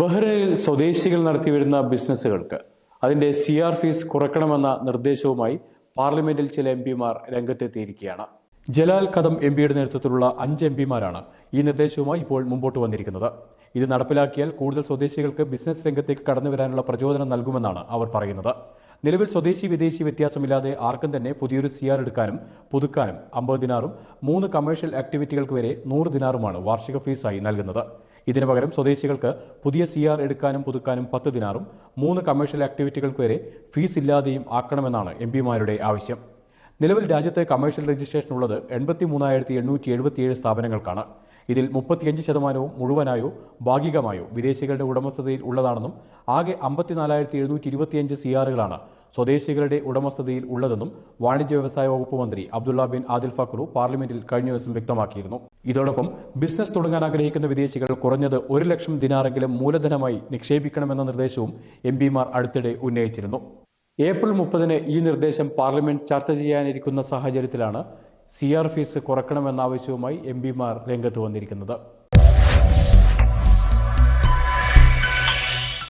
ബഹ്റൈനിൽ സ്വദേശികൾ നടത്തിവരുന്ന ബിസിനസ്സുകൾക്ക് അതിന്റെ സി ആർ ഫീസ് കുറയ്ക്കണമെന്ന നിർദ്ദേശവുമായി പാർലമെന്റിൽ ചില എം പിമാർ രംഗത്തെത്തിയിരിക്കുകയാണ്. ജലാൽ കദം എം പിയുടെ നേതൃത്വത്തിലുള്ള അഞ്ച് എം പിമാരാണ് ഈ നിർദ്ദേശവുമായി ഇപ്പോൾ മുമ്പോട്ട് വന്നിരിക്കുന്നത്. ഇത് നടപ്പിലാക്കിയാൽ കൂടുതൽ സ്വദേശികൾക്ക് ബിസിനസ് രംഗത്തേക്ക് കടന്നു വരാനുള്ള പ്രചോദനം നൽകുമെന്നാണ് അവർ പറയുന്നത്. നിലവിൽ സ്വദേശി വിദേശി വ്യത്യാസമില്ലാതെ ആർക്കും തന്നെ പുതിയൊരു സി ആർ എടുക്കാനും പുതുക്കാനും അമ്പത് ദിനാറും മൂന്ന് കമേഴ്ഷ്യൽ ആക്ടിവിറ്റികൾക്ക് വരെ നൂറ് ദിനാറുമാണ് വാർഷിക ഫീസായി നൽകുന്നത്. ഇതിനു പകരം സ്വദേശികൾക്ക് പുതിയ സി ആർ എടുക്കാനും പുതുക്കാനും പത്ത് ദിനാറും മൂന്ന് കമേഴ്ഷ്യൽ ആക്ടിവിറ്റികൾക്ക് വരെ ഫീസ് ഇല്ലാതെയും ആക്കണമെന്നാണ് എം പിമാരുടെ ആവശ്യം. നിലവിൽ രാജ്യത്തെ കമേഴ്ഷ്യൽ രജിസ്ട്രേഷൻ ഉള്ളത് എൺപത്തി മൂന്നായിരത്തി എണ്ണൂറ്റി എഴുപത്തിയേഴ് സ്ഥാപനങ്ങൾക്കാണ്. ഇതിൽ മുപ്പത്തിയഞ്ച് ശതമാനവും മുഴുവനായോ ഭാഗികമായോ വിദേശികളുടെ ഉടമസ്ഥതയിൽ ഉള്ളതാണെന്നും ആകെ അമ്പത്തിനാലായിരത്തി എഴുന്നൂറ്റി ഇരുപത്തിയഞ്ച് സി ആറുകളാണ് സ്വദേശികളുടെ ഉടമസ്ഥതയിൽ ഉള്ളതെന്നും വാണിജ്യ വ്യവസായ വകുപ്പ് മന്ത്രി അബ്ദുള്ള ബിൻ ആദിൽ ഫക്രു പാർലമെന്റിൽ കഴിഞ്ഞ ദിവസം വ്യക്തമാക്കിയിരുന്നു. ഇതോടൊപ്പം ബിസിനസ് തുടങ്ങാൻ ആഗ്രഹിക്കുന്ന വിദേശികൾ കുറഞ്ഞത് ഒരു ലക്ഷം ദിനാറെങ്കിലും മൂലധനമായി നിക്ഷേപിക്കണമെന്ന നിർദ്ദേശവും എം പിമാർ അടുത്തിടെ ഉന്നയിച്ചിരുന്നു. ഏപ്രിൽ മുപ്പതിന് ഈ നിർദ്ദേശം പാർലമെന്റ് ചർച്ച ചെയ്യാനിരിക്കുന്ന സാഹചര്യത്തിലാണ് സി ആർ ഫീസ് കുറയ്ക്കണമെന്ന ആവശ്യവുമായി എം പിമാർ രംഗത്ത് വന്നിരിക്കുന്നത്.